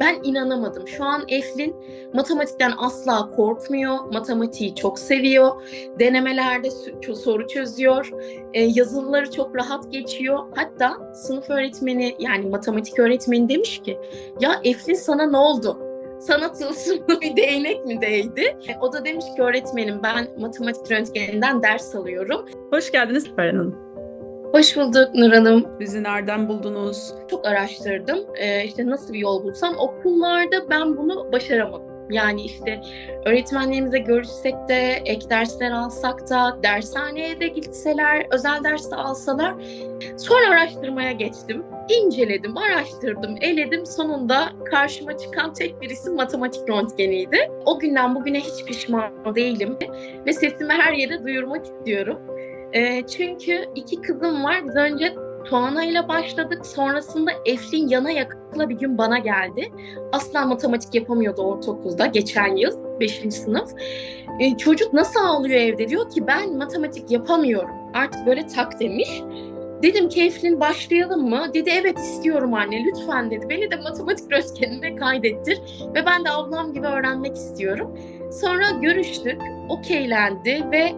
Ben inanamadım. Şu an Eflin matematikten asla korkmuyor. Matematiği çok seviyor. Denemelerde soru çözüyor. E, yazılıları çok rahat geçiyor. Hatta sınıf öğretmeni yani matematik öğretmeni demiş ki ya Eflin sana ne oldu? Sana tılsımlı bir değnek mi değdi? E, o da demiş ki öğretmenim ben matematik röntgeninden ders alıyorum. Hoş geldiniz Ferhan Hanım. Hoş bulduk Nur Hanım. Bizi nereden buldunuz? çok araştırdım. Ee, işte nasıl bir yol bulsam okullarda ben bunu başaramadım. Yani işte öğretmenlerimize görüşsek de, ek dersler alsak da, dershaneye de gitseler, özel ders de alsalar. Sonra araştırmaya geçtim. İnceledim, araştırdım, eledim. Sonunda karşıma çıkan tek bir isim matematik röntgeniydi. O günden bugüne hiç pişman değilim. Ve sesimi her yere duyurmak istiyorum. Ee, çünkü iki kızım var. Biz önce Tuana ile başladık. Sonrasında Eflin yana yakla bir gün bana geldi. Asla matematik yapamıyordu ortaokulda geçen yıl 5. sınıf. Ee, çocuk nasıl ağlıyor evde diyor ki ben matematik yapamıyorum. Artık böyle tak demiş. Dedim ki başlayalım mı? Dedi evet istiyorum anne lütfen dedi. Beni de matematik röntgenine kaydettir ve ben de ablam gibi öğrenmek istiyorum. Sonra görüştük, okeylendi ve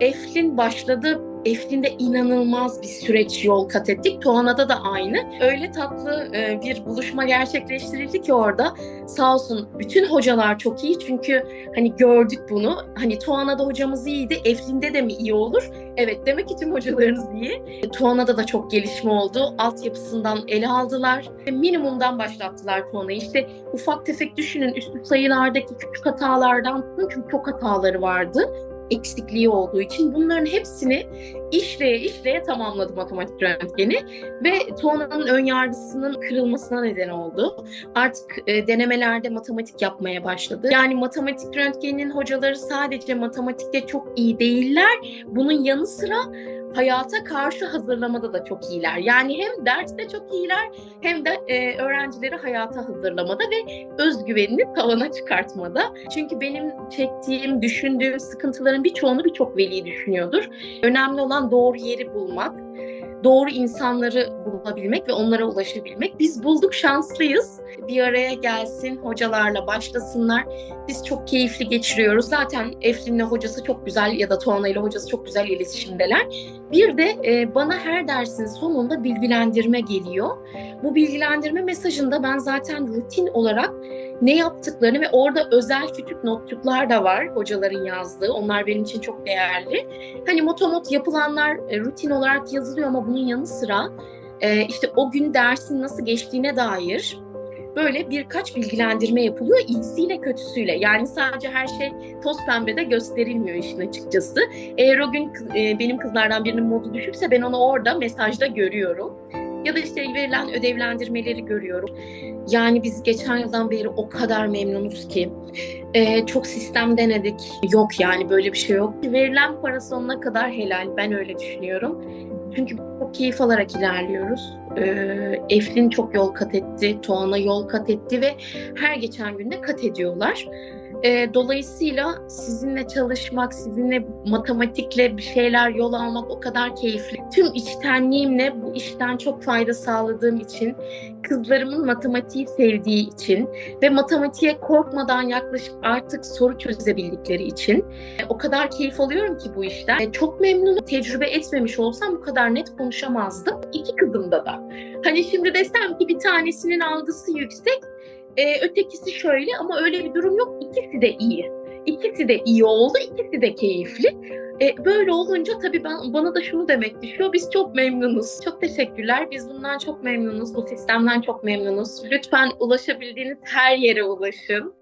Eflin başladı. Eflin'de inanılmaz bir süreç yol kat ettik. Tuana'da da aynı. Öyle tatlı e, bir buluşma gerçekleştirildi ki orada. Sağ olsun bütün hocalar çok iyi çünkü hani gördük bunu. Hani Tuana'da hocamız iyiydi. Eflin'de de mi iyi olur? Evet demek ki tüm hocalarınız iyi. E, Tuana'da da çok gelişme oldu. Altyapısından ele aldılar. E, Minimumdan başlattılar Tuana'yı. İşte ufak tefek düşünün üstü sayılardaki küçük hatalardan çünkü çok hataları vardı eksikliği olduğu için bunların hepsini işleye işleye tamamladı matematik röntgeni ve Tuana'nın ön yargısının kırılmasına neden oldu. Artık e, denemelerde matematik yapmaya başladı. Yani matematik röntgeninin hocaları sadece matematikte çok iyi değiller. Bunun yanı sıra hayata karşı hazırlamada da çok iyiler. Yani hem derste çok iyiler hem de e, öğrencileri hayata hazırlamada ve özgüvenini tavana çıkartmada. Çünkü benim çektiğim, düşündüğüm sıkıntıların birçoğunu birçok veli düşünüyordur. Önemli olan doğru yeri bulmak, doğru insanları bulabilmek ve onlara ulaşabilmek. Biz bulduk şanslıyız. Bir araya gelsin, hocalarla başlasınlar. Biz çok keyifli geçiriyoruz. Zaten Eflin'le hocası çok güzel ya da Tuana ile hocası çok güzel iletişimdeler. Bir de e, bana her dersin sonunda bilgilendirme geliyor. Bu bilgilendirme mesajında ben zaten rutin olarak ne yaptıklarını ve orada özel küçük notçuklar da var hocaların yazdığı. Onlar benim için çok değerli. Hani motomot yapılanlar e, rutin olarak yazılıyor ama bunun yanı sıra e, işte o gün dersin nasıl geçtiğine dair böyle birkaç bilgilendirme yapılıyor iyisiyle kötüsüyle. Yani sadece her şey toz pembede gösterilmiyor işin açıkçası. Eğer o gün e, benim kızlardan birinin modu düşükse ben onu orada mesajda görüyorum. Ya da işte verilen ödevlendirmeleri görüyorum. Yani biz geçen yıldan beri o kadar memnunuz ki. Ee, çok sistem denedik. Yok yani böyle bir şey yok. Verilen para sonuna kadar helal. Ben öyle düşünüyorum. Çünkü çok keyif alarak ilerliyoruz. Ee, Eflin çok yol kat etti. Tuana yol kat etti ve her geçen günde kat ediyorlar. Ee, dolayısıyla sizinle çalışmak, sizinle matematikle bir şeyler yol almak o kadar keyifli. Tüm içtenliğimle bu işten çok fayda sağladığım için, kızlarımın matematiği sevdiği için ve matematiğe korkmadan yaklaşıp artık soru çözebildikleri için e, o kadar keyif alıyorum ki bu işten. E, çok memnunum. Tecrübe etmemiş olsam bu kadar net konuşamazdım. İki kızımda da. Hani şimdi desem ki bir tanesinin algısı yüksek, e, ötekisi şöyle ama öyle bir durum yok. İkisi de iyi. İkisi de iyi oldu, ikisi de keyifli. E, böyle olunca tabii ben, bana da şunu demek düşüyor. Biz çok memnunuz. Çok teşekkürler. Biz bundan çok memnunuz. Bu sistemden çok memnunuz. Lütfen ulaşabildiğiniz her yere ulaşın.